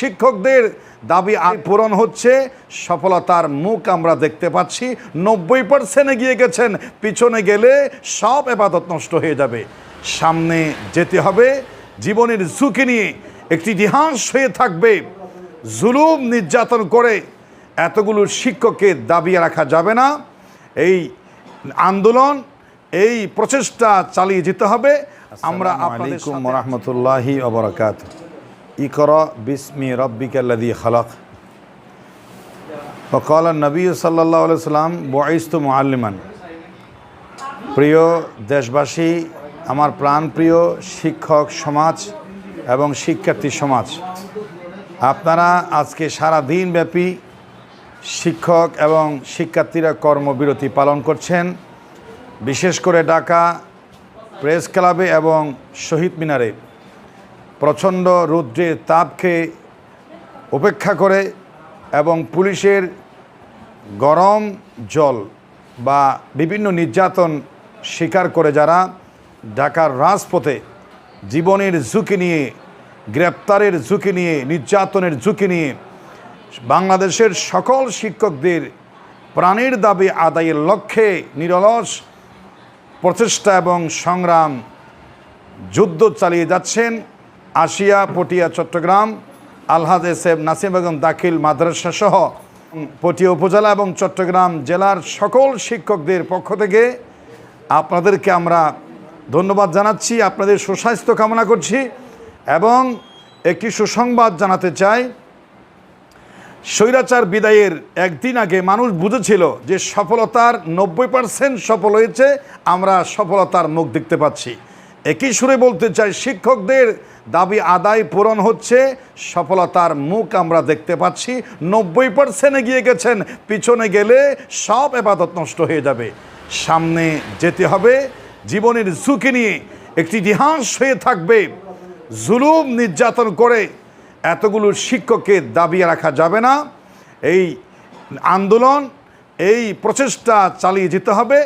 শিক্ষকদের দাবি পূরণ হচ্ছে। সফলতার মুখ আমরা দেখতে পাচ্ছি। নব্বই পার্সেন্ট এগিয়ে গেছেন। পিছনে গেলে সব এবাদত নষ্ট হয়ে যাবে। সামনে যেতে হবে। জীবনের ঝুঁকি নিয়ে একটি ইতিহাস হয়ে থাকবে। জুলুম নির্যাতন করে এতগুলো শিক্ষককে দাবিয়ে রাখা যাবে না। এই আন্দোলন এই প্রচেষ্টা চালিয়ে যেতে হবে। আমরা আপনাদের রহমতুল্লাহি অবরাকাত ইকরা বিসমি রব্বিকাল্লাদি খালাক। ফকাল নবী সাল্লাহ সাল্লাম বয়স্তু মোয়াল্লিমান প্রিয় দেশবাসী, আমার প্রাণ প্রিয় শিক্ষক সমাজ এবং শিক্ষার্থী সমাজ, আপনারা আজকে সারা দিন ব্যাপী শিক্ষক এবং শিক্ষার্থীরা কর্মবিরতি পালন করছেন। বিশেষ করে ঢাকা প্রেস ক্লাবে এবং শহীদ মিনারে। প্রচণ্ড রৌদ্রের তাপকে উপেক্ষা করে এবং পুলিশের গরম জল বা বিভিন্ন নির্যাতন স্বীকার করে যারা ঢাকার রাজপথে জীবনের ঝুঁকি নিয়ে, গ্রেপ্তারের ঝুঁকি নিয়ে, নির্যাতনের ঝুঁকি নিয়ে বাংলাদেশের সকল শিক্ষকদের প্রাণের দাবি আদায়ের লক্ষ্যে নিরলস প্রচেষ্টা এবং সংগ্রাম যুদ্ধ চালিয়ে যাচ্ছেন। আশিয়া, পটিয়া, চট্টগ্রাম আলহাদ এস এফ, নাসিম বেগম দাখিল মাদ্রাসা সহ পটিয়া উপজেলা এবং চট্টগ্রাম জেলার সকল শিক্ষকদের পক্ষ থেকে আপনাদেরকে আমরা ধন্যবাদ জানাচ্ছি। আপনাদের সুস্বাস্থ্য কামনা করছি এবং একটি সুসংবাদ জানাতে চাই। স্বৈরাচার বিদায়ের একদিন আগে মানুষ বুঝেছিল যে সফলতার নব্বই পার্সেন্ট সফল হয়েছে, আমরা সফলতার মুখ দেখতে পাচ্ছি। একই সুরে বলতে চাই, শিক্ষকদের দাবি আদায় পূরণ হচ্ছে, সফলতার মুখ আমরা দেখতে পাচ্ছি, নব্বই পার্সেন্ট এগিয়ে গেছেন, পিছনে গেলে সব এবাদত নষ্ট হয়ে যাবে। সামনে যেতে হবে, জীবনের ঝুঁকি নিয়ে একটি ইতিহাস হয়ে থাকবে, জুলুম নির্যাতন করে এতগুলো শিক্ষককে দাবি রাখা যাবে না। এই আন্দোলন, এই প্রচেষ্টা চালিয়ে যেতে হবে,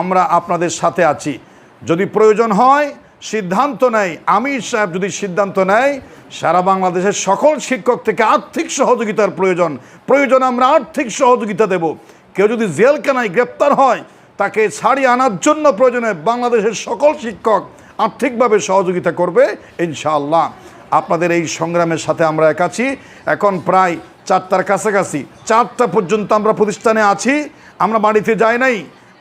আমরা আপনাদের সাথে আছি। যদি প্রয়োজন হয় সিদ্ধান্ত নেয়। আমির সাহেব যদি সিদ্ধান্ত নেয়, সারা বাংলাদেশের সকল শিক্ষক থেকে আর্থিক সহযোগিতার প্রয়োজন। প্রয়োজন আমরা আর্থিক সহযোগিতা দেব। কেউ যদি জেলখানায় গ্রেপ্তার হয়, তাকে ছাড়িয়ে আনার জন্য প্রয়োজনে বাংলাদেশের সকল শিক্ষক আর্থিকভাবে সহযোগিতা করবে, ইনশাআল্লাহ। আপনাদের এই সংগ্রামের সাথে আমরা এক আছি। এখন প্রায় চারটার কাছাকাছি। চারটা পর্যন্ত আমরা প্রতিষ্ঠানে আছি। আমরা বাড়িতে যাই নাই।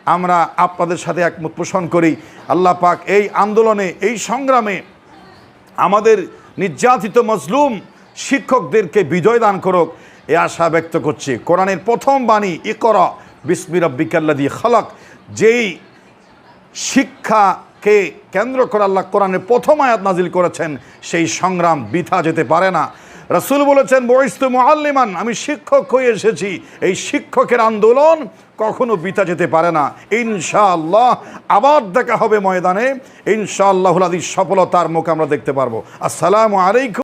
আমরা আপনাদের সাথে একমত পোষণ করি। আল্লাহ পাক এই আন্দোলনে, এই সংগ্রামে আমাদের নির্যাতিত মজলুম শিক্ষকদেরকে বিজয় দান করুক, এ আশা ব্যক্ত করছি। কোরআনের প্রথম বাণী, ইকর বিসমির রব্বিকাল্লাদি খলক। যেই শিক্ষাকে কেন্দ্র করে আল্লাহ কোরআনের প্রথম আয়াত নাজিল করেছেন, সেই সংগ্রাম বৃথা যেতে পারে না। রসুল বলেছেন বয়স্তু মোয়াল্লিমান আমি শিক্ষক হয়ে এসেছি। এই শিক্ষকের আন্দোলন কখনো বিতা যেতে পারে না। ইনশাআল্লাহ, আবার দেখা হবে ময়দানে। ইনশাআল্লাহুল আদি সফলতার মুখ আমরা দেখতে পারব। আসসালামু আলাইকুম।